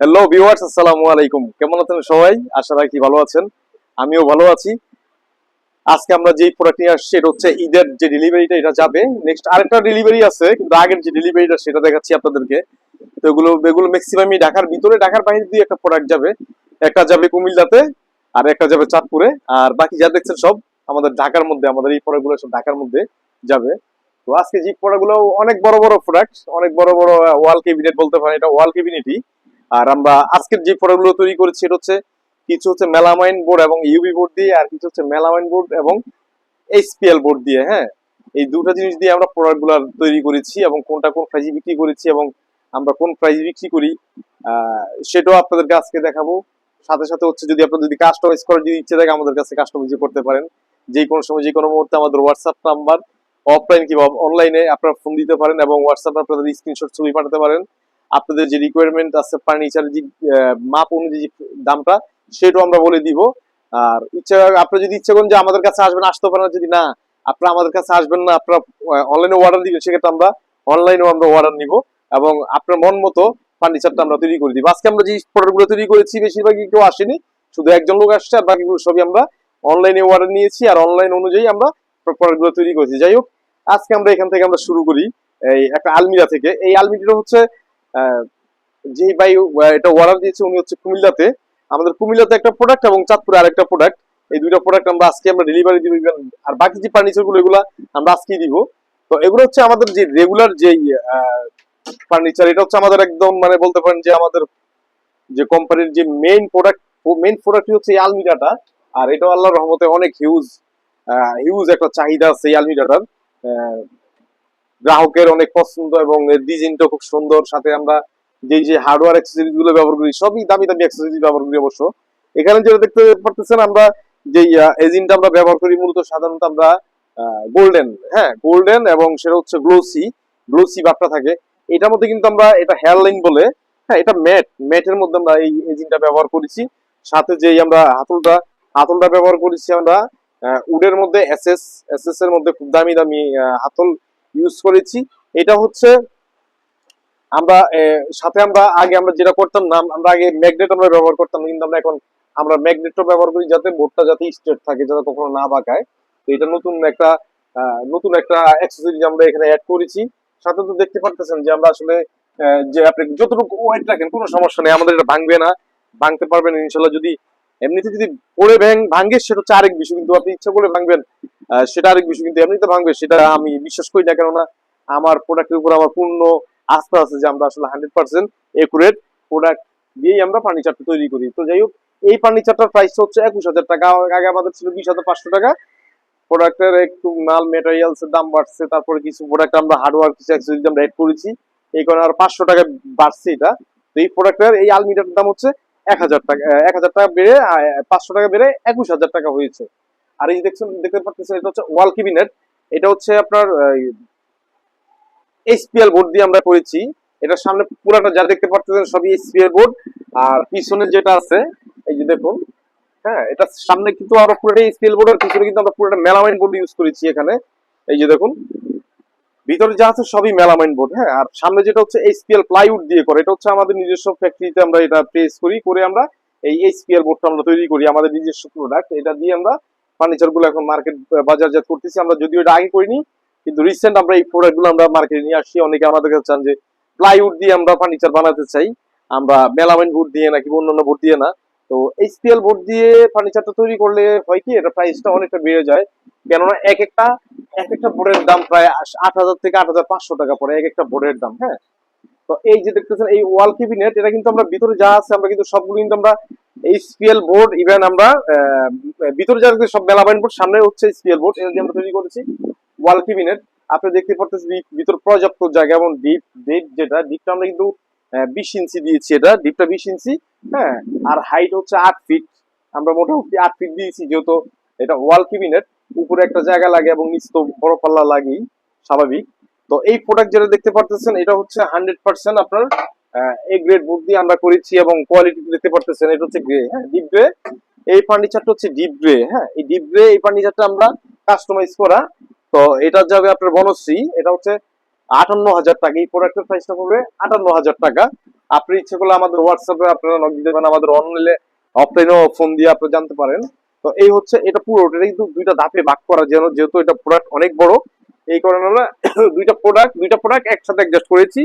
Hello viewers আসসালামু আলাইকুম। কেমন আছেন সবাই? আশা রাখি ভালো আছেন। আমিও ভালো আছি। আজকে আমরা যে প্রোডাক্ট নিয়ে আসছি, এটা হচ্ছে ঈদের যে ডেলিভারিটা এটা যাবে। নেক্সট আরেকটা ডেলিভারি আছে, কিন্তু আগের যে ডেলিভারিটা সেটা দেখাচ্ছি আপনাদেরকে। তো এগুলো এগুলো ম্যাক্সিমামই ঢাকার ভিতরে, ঢাকার বাইরে দিয়ে একটা প্রোডাক্ট যাবে। একটা যাবে কুমিল্লাতে, আর একটা যাবে চাঁদপুরে। আর বাকি যা দেখছেন সব আমাদের ঢাকার মধ্যে, আমাদের এই প্রোডাক্টগুলো সব ঢাকার মধ্যে যাবে। তো আজকে যে প্রোডাক্টগুলো অনেক বড় বড় প্রোডাক্ট অনেক বড় বড় ওয়াল কেবিনেট বলতে পারেন, এটা ওয়াল কেবিনেটই আর আমরা আজকের যে প্রোডাক্টগুলো তৈরি করেছি সেটা হচ্ছে কিছু হচ্ছে মেলামাইন বোর্ড এবং ইউবি বোর্ড দিয়ে আর কিছু হচ্ছে মেলামাইন বোর্ড এবং এইচপিএল বোর্ড দিয়ে হ্যাঁ? এই দুটো জিনিস দিয়ে আমরা প্রোডাক্টগুলো তৈরি করেছি এবং কোনটা কোন প্রাইজে বিক্রি করেছি এবং আমরা কোন প্রাইজে বিক্রি করি সেটাও আপনাদেরকে আজকে দেখাবো। সাথে সাথে হচ্ছে যদি আপনার যদি কাস্টমাইজ করার যদি ইচ্ছে থাকে, আমাদের কাছে কাস্টমাইজ করতে পারেন। যে কোনো সময়, যে কোনো মুহূর্তে আমাদের হোয়াটসঅ্যাপ নাম্বার অফলাইন কিংবা অনলাইনে আপনারা ফোন দিতে পারেন এবং হোয়াটসঅ্যাপে আপনাদের স্ক্রিনশট ছবি পাঠাতে পারেন। আপনাদের যে রিকোয়ারমেন্ট আছে ফার্নিচারের যে মাপ অনুযায়ী দামটা, সেটাও আমরা বলে দিব। আর ইচ্ছা আপনি যদি ইচ্ছা করেন যে আমাদের কাছে আসবেন, আসতে পারেন, যদি না, আপনারা আমাদের কাছে আসবেন না, আপনারা অনলাইনে অর্ডার দিবেন, সেক্ষেত্রে আমরা অনলাইনেও আমরা অর্ডার নিব এবং আপনার মন মতো ফার্নিচারটা আমরা তৈরি করে দিব। আজকে আমরা যে প্রোডাক্টগুলো তৈরি করেছি, বেশিরভাগই কেউ আসেনি, শুধু একজন লোক আসছে, আর বাকিগুলো সবই আমরা অনলাইনে অর্ডার নিয়েছি, আর অনলাইন অনুযায়ী আমরা প্রোডাক্টগুলো তৈরি করেছি। যাই হোক, আজকে আমরা এখান থেকে আমরা শুরু করি, এই একটা আলমিরা থেকে। এই আলমিরাটা হচ্ছে যে ভাই এটা অর্ডার দিয়েছে উনি হচ্ছে কুমিল্লাতে। আমাদের কুমিল্লাতে একটা প্রোডাক্ট এবং চাঁদপুরে আরেকটা প্রোডাক্ট এই দুইটা প্রোডাক্ট আমরা আজকে আমরা ডেলিভারি দিব আর বাকি যে ফার্নিচারগুলো এগুলো আমরা আজকেই দিব। তো এগুলো হচ্ছে আমাদের যে রেগুলার যে ফার্নিচার এটা হচ্ছে আমাদের একদম মানে বলতে পারেন যে আমাদের যে কোম্পানির যে মেইন প্রোডাক্ট মেইন প্রোডাক্ট হচ্ছে এই আলমিরাটা। আর এটা আল্লাহর রহমতে অনেক হিউজ হিউজ একটা চাহিদা আছে এই আলমিরাটার। গ্রাহকের অনেক পছন্দ এবং ডিজাইনটা খুব সুন্দর। সাথে আমরা যে যে হার্ডওয়্যার অ্যাক্সেসরিজগুলো ব্যবহার করি, সবই দামি দামি অ্যাক্সেসরিজ ব্যবহার করি অবশ্য। এখানে যেটা দেখতে পারতেছেন আমরা যে এজিনটা আমরা ব্যবহার করি, মূলত সাধারণত আমরা গোল্ডেন হ্যাঁ গোল্ডেন এবং সেটা হচ্ছে গ্লোসি গ্লোসি বাপটা থাকে। এটার মধ্যে কিন্তু আমরা, এটা হেয়ার লাইন বলে হ্যাঁ এটা ম্যাট ম্যাটের মধ্যে আমরা এই এজিনটা ব্যবহার করেছি। সাথে যেই আমরা হাতলটা হাতলটা ব্যবহার করেছি আমরা উডের মধ্যে এসএস এসএস এর মধ্যে খুব দামি দামি হাতল ইউজ করেছি। এটা হচ্ছে আমরা সাথে আমরা আগে আমরা যেটা করতাম না, আমরা আগে ম্যাগনেট আমরা ব্যবহার করতাম কিন্তু আমরা এখন আমরা ম্যাগনেটও ব্যবহার করি যাতে বোর্ডটা যাতে স্ট্রেট থাকে, যাতে কখনো না বাঁকায়। তো এটা নতুন একটা নতুন একটা অ্যাক্সেসরিজ আমরা এখানে অ্যাড করেছি। সাথে তো দেখতে পারতেছেন যে আমরা আসলে যে আপনি যতটুকু ওয়েট রাখেন কোনো সমস্যা নেই, আমাদের এটা ভাঙবে না। ভাঙতে পারবেন ইনশাল্লাহ। যদি এমনিতে যদি পড়ে ভ্যাং ভাঙে সেটা হচ্ছে আরেক বিষয়। কিন্তু আপনি ইচ্ছা করে ভাঙবেন। সেটা আরেক বিষয়। কিন্তু এমনিতে ভাঙবে, সেটা আমি বিশ্বাস করি না। কেননা আমার প্রোডাক্টের উপর আমার পূর্ণ আস্থা আছে যে আমরা আসলে হান্ড্রেড পার্সেন্ট একুরেট প্রোডাক্ট দিয়েই আমরা ফার্নিচারটা তৈরি করি। তো যাই হোক, এই ফার্নিচারটার প্রাইস হচ্ছে একুশ হাজার টাকা। আগে আমাদের ছিল বিশ হাজার পাঁচশো টাকা। প্রোডাক্টের একটু মাল মেটেরিয়ালস এর দাম বাড়ছে। তারপরে কিছু প্রোডাক্ট আমরা হার্ডওয়ার কিছু অ্যাক্সেসরিজ আমরা এড করেছি। এই কারণে আর পাঁচশো টাকা বাড়ছে এটা। তো এই প্রোডাক্টের এই আলমিটার দাম হচ্ছে এক হাজার টাকা এক হাজার টাকা বেড়ে পাঁচশো টাকা বেড়ে একুশ হাজার টাকা হয়েছে। আর এই দেখছেন, দেখতে পাচ্ছেন, এটা হচ্ছে ওয়াল ক্যাবিনেট এটা হচ্ছে আপনার এইচপিএল বোর্ড দিয়ে আমরা করেছি। এটার সামনে পুরাটা যা দেখতে পাচ্ছেন, সবই এইচপিএল বোর্ড। আর পিছনে যেটা আছে, এই যে দেখুন হ্যাঁ এটা সামনে কিন্তু আরও পুরোটা এইচপিএল বোর্ড, আর পিছনে কিন্তু আমরা পুরোটা মেলামাইন বোর্ড ইউজ করেছি এখানে। এই যে দেখুন ভিতরে যা আছে সবই মেলামাইন বোর্ড হ্যাঁ? আর সামনে যেটা হচ্ছে এইচপিএল প্লাইউড দিয়ে করে, এটা হচ্ছে আমাদের নিজস্ব ফ্যাক্টরিতে আমরা এটা প্রেস করি, করে আমরা এই এইচপিএল বোর্ডটা আমরা তৈরি করি, আমাদের নিজস্ব প্রোডাক্ট এটা দিয়ে আমরা ফার্নিচারগুলো এখন মার্কেট বাজারজাত করতেছি। আমরা যদিও এটা আগে করিনি, কিন্তু রিসেন্ট আমরা এই প্রোডাক্টগুলো আমরা মার্কেটে নিয়ে আসছি। অনেকে আমাদের কাছে চান যে প্লাইউড দিয়ে আমরা ফার্নিচার বানাতে চাই। আমরা মেলামাইন বোর্ড দিয়ে না কিংবা অন্যান্য বোর্ড দিয়ে না। তো এইচপিএল বোর্ড দিয়ে ফার্নিচারটা তৈরি করলে হয় কি, এটা প্রাইসটা অনেকটা বেড়ে যায়। কেননা এক একটা এক একটা বোর্ডের দাম প্রায় আট হাজার থেকে আট হাজার পাঁচশো টাকা পড়ে এক একটা বোর্ডের দাম হ্যাঁ? তো এই যে দেখতেছেন, এই ওয়াল ক্যাবিনেট, এটা কিন্তু আমরা ভিতরে যা আছে আমরা কিন্তু সবগুলো কিন্তু আমরা এইচপিএল বোর্ড ইভেন আমরা ভিতরে যা সব মেলামাইন বোর্ড, সামনে হচ্ছে এইচপিএল বোর্ড, এটা আমরা তৈরি করেছি ওয়াল ক্যাবিনেট। আপনি দেখতে পারতেছেন ভিতর পর্যাপ্ত জায়গা এবং ডিপ ডিপ যেটা ডিপটা আমরা কিন্তু বিশ ইঞ্চি দিয়েছি এটা ডিপটা বিশ ইঞ্চি হ্যাঁ? আর হাইট হচ্ছে আট ফিট আমরা মোটামুটি আট ফিট দিয়েছি, যেহেতু এটা ওয়াল ক্যাবিনেট উপরে একটা জায়গা লাগে এবং নিচ তো বড় পাল্লা লাগেই, স্বাভাবিক। তো এই প্রোডাক্ট যেটা দেখতে পারতেছেন, এটা হচ্ছে হান্ড্রেড পার্সেন্ট আপনার এ গ্রেড বোর্ড দিয়ে আমরা করেছি এবং কোয়ালিটি দেখতে পারতেছেন, এটা হচ্ছে গ্রে হ্যাঁ ডিপ গ্রে এই ফার্নিচারটা হচ্ছে ডিপ গ্রে হ্যাঁ এই ডিপ গ্রে এই ফার্নিচারটা আমরা কাস্টমাইজ করা। তো এটা যাবে আপনার বনশ্রী, এটা হচ্ছে আটান্ন হাজার টাকা, এই প্রোডাক্টের প্রাইসটা পড়বে আটান্ন হাজার টাকা। আপনি ইচ্ছে করলে আমাদের হোয়াটসঅ্যাপে আপনারা নক দিতে পারেন, আমাদের অনলাইনে অফলাইনেও ফোন দিয়ে আপনি জানতে পারেন। তো এই হচ্ছে, এটা পুরো এটা কিন্তু দুইটা ধাপে ভাগ করা যেন, যেহেতু এটা প্রোডাক্ট অনেক বড়, এই কারণে হলো দুইটা প্রোডাক্ট দুইটা প্রোডাক্ট একসাথে অ্যাডজাস্ট করেছি।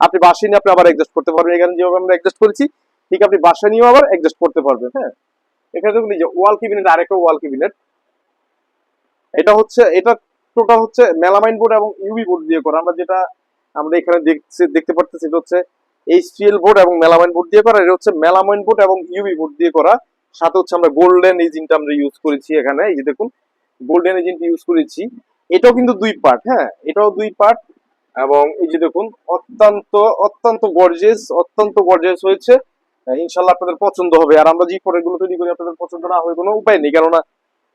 আপনি বাসায় নিয়ে আপনি আবার অ্যাডজাস্ট করতে পারবেন, এখানে যেভাবে আমরা অ্যাডজাস্ট করেছি, ঠিক আপনি বাসায় নিয়েও আবার অ্যাডজাস্ট করতে পারবেন হ্যাঁ? এখানে দেখুন যে ওয়াল ক্যাবিনেট আরেকটা ওয়াল ক্যাবিনেট এটা হচ্ছে, এটা টোটাল হচ্ছে মেলামাইন বোর্ড এবং ইউবি বোর্ড দিয়ে করা। আমরা যেটা, আমরা এখানে দেখছি, দেখতে পারতেছি, এটা হচ্ছে এইচপিএল বোর্ড এবং মেলামাইন বোর্ড দিয়ে করা। এটা হচ্ছে মেলামাইন বোর্ড এবং ইউবি বোর্ড দিয়ে করা। সাথে হচ্ছে আমরা গোল্ডেন ইঞ্জিনটা আমরা ইউজ করেছি এখানে, এই যে দেখুন গোল্ডেন ইঞ্জিনটা ইউজ করেছি। এটাও কিন্তু দুই পার্ট হ্যাঁ এটাও দুই পার্ট এবং এই যে দেখুন, অত্যন্ত অত্যন্ত গর্জেস অত্যন্ত গর্জেস হয়েছে। ইনশাল্লাহ আপনাদের পছন্দ হবে। আর আমরা যে প্রোডাক্টগুলো তৈরি করি, আপনাদের পছন্দ না হয় কোনো উপায় নেই। কেননা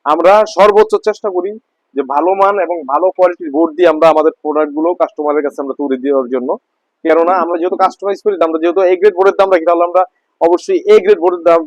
আমরা সর্বোচ্চ চেষ্টা করি যে ভালো মান এবং ভালো কোয়ালিটির বোর্ড দিয়ে আমরা আমাদের প্রোডাক্টগুলো কাস্টমারের কাছে আমরা তুলে দেওয়ার জন্য। কেননা আমরা যেহেতু কাস্টমাইজ করি, আমরা যেহেতু এ গ্রেড বোর্ডের দাম রাখি, তাহলে আমরা অবশ্যই এ গ্রেড বোর্ডের দাম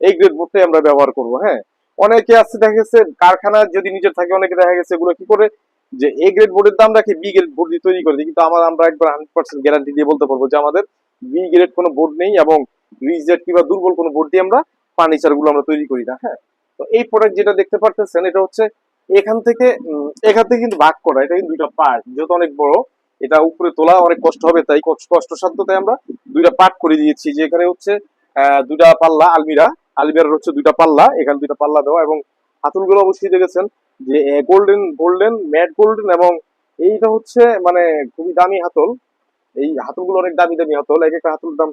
এ গ্রেড বোর্ডটাই আমরা ব্যবহার করব হ্যাঁ? অনেকে আছে, দেখা গেছে, কারখানা যদি নিজের থাকে, অনেকে দেখা গেছে এগুলো কি করে? যে এ গ্রেড বোর্ডের দাম রাখে বি গ্রেড বোর্ড তৈরি করে। কিন্তু আমার আমরা একবার হান্ড্রেড পার্সেন্ট গ্যারান্টি দিয়ে বলতে পারব যে আমাদের বি গ্রেড কোনো বোর্ড নেই এবং রিজেট কিংবা দুর্বল কোনো বোর্ড দিয়ে আমরা ফার্নিচারগুলো আমরা তৈরি করি না হ্যাঁ? তো এই প্রোডাক্ট যেটা দেখতে পারতেছেন, এটা হচ্ছে এখান থেকে এখান থেকে কিন্তু ভাগ করা, এটা কিন্তু দুইটা পার্ট যেহেতু অনেক বড়, এটা উপরে তোলা অনেক কষ্ট হবে, তাই কষ্ট কষ্টসাধ্য তাই আমরা দুইটা পার্ট করে দিয়েছি যে এখানে হচ্ছে দুইটা পাল্লা আলমিরা আলমিরার হচ্ছে দুইটা পাল্লা, এখানে দুইটা পাল্লা দেওয়া এবং হাতুলগুলো অবশ্যই দেখেছেন যে গোল্ডেন গোল্ডেন ম্যাট গোল্ডেন এবং এইটা হচ্ছে মানে খুবই দামি হাতল এই হাতুলগুলো অনেক দামি দামি হাতল এক একটা হাতুল দাম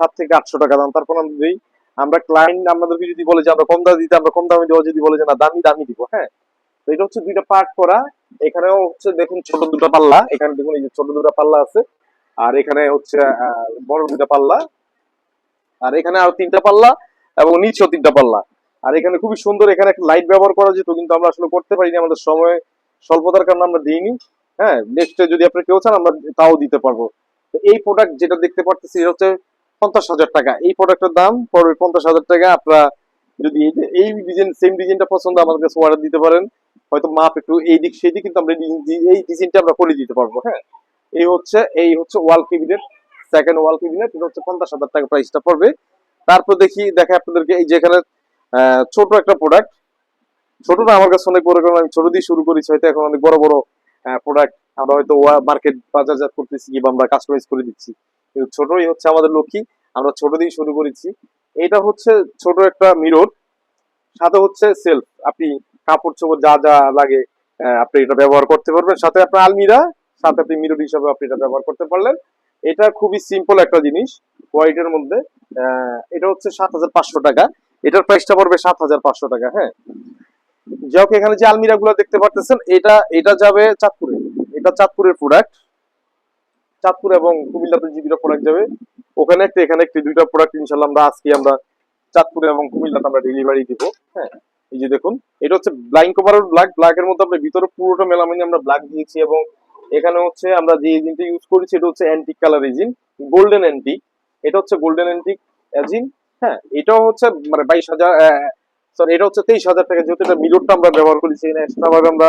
সাত থেকে আটশো টাকা দাম। তারপর আমরা দিই আমরা ক্লায়েন্ট আপনাদেরকে যদি বলে যে, আমরা কম দামে দিতে, আমরা কম দামে দেওয়া যদি বলে যে, না, দামি দামি দিব। হ্যাঁ তো এটা হচ্ছে দুইটা পার্ট করা। এখানেও হচ্ছে দেখুন ছোট দুটো পাল্লা। এখানে দেখুন এই যে ছোট দুটো পাল্লা আছে। আর এখানে হচ্ছে বড় দুটো পাল্লা। আর এখানে আরও তিনটা পাল্লা। এবং নিচেও তিনটা পাল্লা। আর এখানে খুবই সুন্দর এখানে একটা লাইট ব্যবহার করা যেত, কিন্তু আমরা আসলে করতে পারিনি, আমাদের সময় স্বল্পতার কারণে আমরা দিইনি। হ্যাঁ নেক্সট যদি আপনি কেউ চান, আমরা তাও দিতে পারব। এই প্রোডাক্ট যেটা দেখতে পারতেছি, এটা হচ্ছে পঞ্চাশ হাজার টাকা। এই প্রোডাক্টের দাম পড়বে পঞ্চাশ হাজার টাকা। আপনারা যদি এই- ডিজাইন সেম ডিজাইনটা পছন্দ, আমাদের কাছে অর্ডার দিতে পারেন। হয়তো মাপ একটু এই দিক সেই দিক কিন্তু আমরা এই ডিজাইনটা আমরা করে দিতে পারব হ্যাঁ। এই হচ্ছে এই হচ্ছে wall cabinet second wall cabinet এটা হচ্ছে পঞ্চাশ হাজার টাকা প্রাইসটা পড়বে। তারপর দেখি দেখে আপনাদেরকে, এই যেখানে ছোট একটা প্রোডাক্ট ছোট না আমার কাছে অনেক বড়, কারণ আমি ছোট দিয়ে শুরু করেছি, হয়তো এখন অনেক বড় বড় প্রোডাক্ট আমরা হয়তো মার্কেট বাজারজাত করতেছি কিংবা আমরা কাস্টমাইজ করে দিচ্ছি। কিন্তু ছোটই হচ্ছে আমাদের লক্ষ্মী, আমরা ছোট দিয়ে শুরু করেছি। এটা হচ্ছে ছোট একটা মিরর সাথে হচ্ছে সেলফ আপনি কাপড় চোপড় যা যা লাগে আপনি এটা ব্যবহার করতে পারবেন। সাথে আপনার আলমিরা, সাথে আপনি মিরর হিসাবে আপনি এটা ব্যবহার করতে পারলেন। এটা খুবই সিম্পল একটা জিনিস। হোয়াইটের মধ্যে এটা হচ্ছে সাত হাজার পাঁচশো টাকা। এটার প্রাইসটা পড়বে সাত হাজার পাঁচশো টাকা হ্যাঁ? যাই এখানে যে আলমিরা গুলো দেখতে পারতেছেন, এটা এটা যাবে চাঁদপুরে। এটা চাঁদপুরের প্রোডাক্ট চাঁদপুর এবং কুমিল্লাতে যে দুটো প্রোডাক্ট যাবে, ওখানে একটা, এখানে একটি, দুইটা প্রোডাক্ট ইনশাল্লাহ আমরা আজকে আমরা চাঁদপুরে এবং কুমিল্লাতে আমরা ডেলিভারি দিব হ্যাঁ? এই যে দেখুন, এটা হচ্ছে ব্লাইং কভার ব্ল্যাক ব্ল্যাকের মধ্যে আমরা ভিতরে পুরোটা মেলামাইনে আমরা ব্ল্যাক দিয়েছি এবং এখানে হচ্ছে আমরা যে ইঞ্জিনটা ইউজ করেছি, এটা হচ্ছে antique colour engine golden antique এটা হচ্ছে গোল্ডেন অ্যান্টিক ইঞ্জিন হ্যাঁ এটাও হচ্ছে মানে বাইশ হাজার সরি এটা হচ্ছে তেইশ হাজার টাকা, যেহেতু এটা মিররটা আমরা ব্যবহার করেছি এখানে এক্সট্রা ভাবে আমরা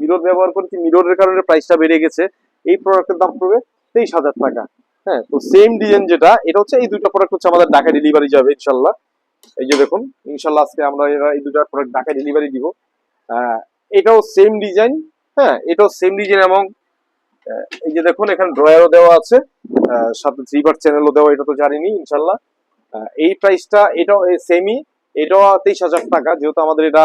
মিরর ব্যবহার করেছি মিররের কারণে প্রাইসটা বেড়ে গেছে। এই প্রোডাক্টের দাম পড়বে তেইশ হাজার টাকা হ্যাঁ তো সেম ডিজাইন যেটা, এটা হচ্ছে এই দুটো প্রোডাক্ট হচ্ছে আমাদের ঢাকা ডেলিভারি যাবে, ইনশাল্লাহ। এই যে দেখুন, ইনশাল্লাহ আজকে আমরা এরা এই দুটো প্রোডাক্ট ঢাকা ডেলিভারি দিব। এটাও সেম ডিজাইন হ্যাঁ এটাও সেম ডিজাইন এবং এই যে দেখুন, এখানে ড্রয়ারও দেওয়া আছে সাথে জিবার চ্যানেলও দেওয়া, এটা তো জানিনি ইনশাল্লাহ এই প্রাইসটা এটাও সেমি এটাও তেইশ হাজার টাকা, যেহেতু আমাদের এটা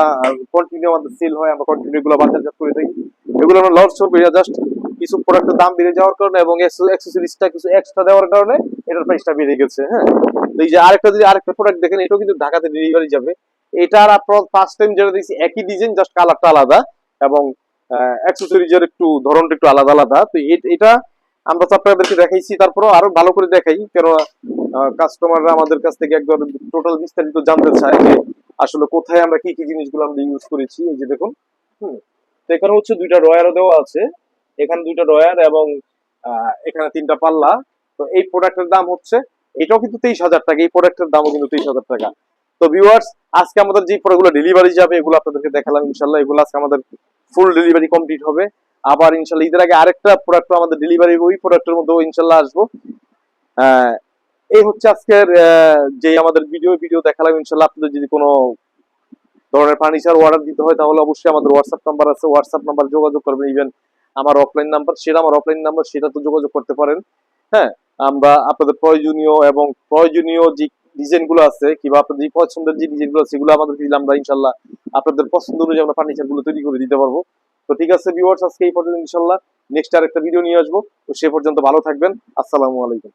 কন্টিনিউ আমাদের সেল হয়, আমরা কন্টিনিউ গুলো বাজারজাত করে থাকি। এগুলো আমরা লস করব জাস্ট কিছু প্রোডাক্টের দাম বেড়ে যাওয়ার কারণে এবং অ্যাক্সেসরিজটা কিছু এক্সট্রা দেওয়ার কারণে এটার প্রাইসটা বেড়ে গেছে হ্যাঁ। তো এই যে আরেকটা যদি আরেকটা প্রোডাক্ট দেখেন, এটাও কিন্তু ঢাকাতে ডেলিভারি যাবে। এটার আপনার ফার্স্ট টাইম যেটা দেখছি, একই ডিজাইন জাস্ট কালারটা আলাদা এবং অ্যাক্সেসরিজের একটু ধরনটা একটু আলাদা আলাদা। তো এটা আমরা তো দেখাইছি, তারপরও আরও ভালো করে দেখাই। কেননা কাস্টমাররা আমাদের কাছ থেকে একদম টোটাল বিস্তারিত জানতে চায় যে আসলে কোথায় আমরা কি কি জিনিসগুলো আমরা ইউজ করেছি। এই যে দেখুন, হুম, তো এখানে হচ্ছে দুইটা রয়ারও দেওয়া আছে। এখানে দুইটা রয়ার এবং এখানে তিনটা পাল্লা। তো এই প্রোডাক্টের দাম হচ্ছে, এটাও কিন্তু তেইশ হাজার টাকা, এই প্রোডাক্টের দামও কিন্তু তেইশ হাজার টাকা। তো ভিউয়ার্স আজকে আমাদের যে প্রোডাক্টগুলো ডেলিভারি যাবে এগুলো আপনাদেরকে দেখালাম ইনশাল্লাহ এগুলো আজকে আমাদের ফুল ডেলিভারি কমপ্লিট হবে। আবার ইনশাল্লাহ ঈদের আগে আরেকটা প্রোডাক্ট আমাদের ডেলিভারি ওই প্রোডাক্টের মধ্যেও ইনশাল্লাহ আসব। আহ, এই হচ্ছে আজকের যে আমাদের ভিডিও ভিডিও দেখালাম ইনশাল্লাহ আপনাদের যদি কোনো ধরনের ফার্নিচার অর্ডার দিতে হয় তাহলে অবশ্যই আমাদের হোয়াটসঅ্যাপ নাম্বার আছে। হোয়াটসঅ্যাপ নাম্বার যোগাযোগ করবেন ইভেন আমার অফলাইন নাম্বার সেটা আমার অফলাইন নাম্বার সেটা তো যোগাযোগ করতে পারেন। হ্যাঁ আমরা আপনাদের প্রয়োজনীয় এবং প্রয়োজনীয় যে ডিজাইনগুলো আছে, কিংবা আপনাদের যে পছন্দের যে ডিজাইনগুলো আছে, সেগুলো আমাদেরকে দিলে আমরা ইনশাল্লাহ আপনাদের পছন্দ অনুযায়ী আমরা ফার্নিচারগুলো তৈরি করে দিতে পারব। তো ঠিক আছে ভিউয়ার্স আজকে এই পর্যন্ত ইনশাল্লাহ। নেক্সট আর একটা ভিডিও নিয়ে আসব। তো সে পর্যন্ত ভালো থাকবেন। আসসালামু আলাইকুম।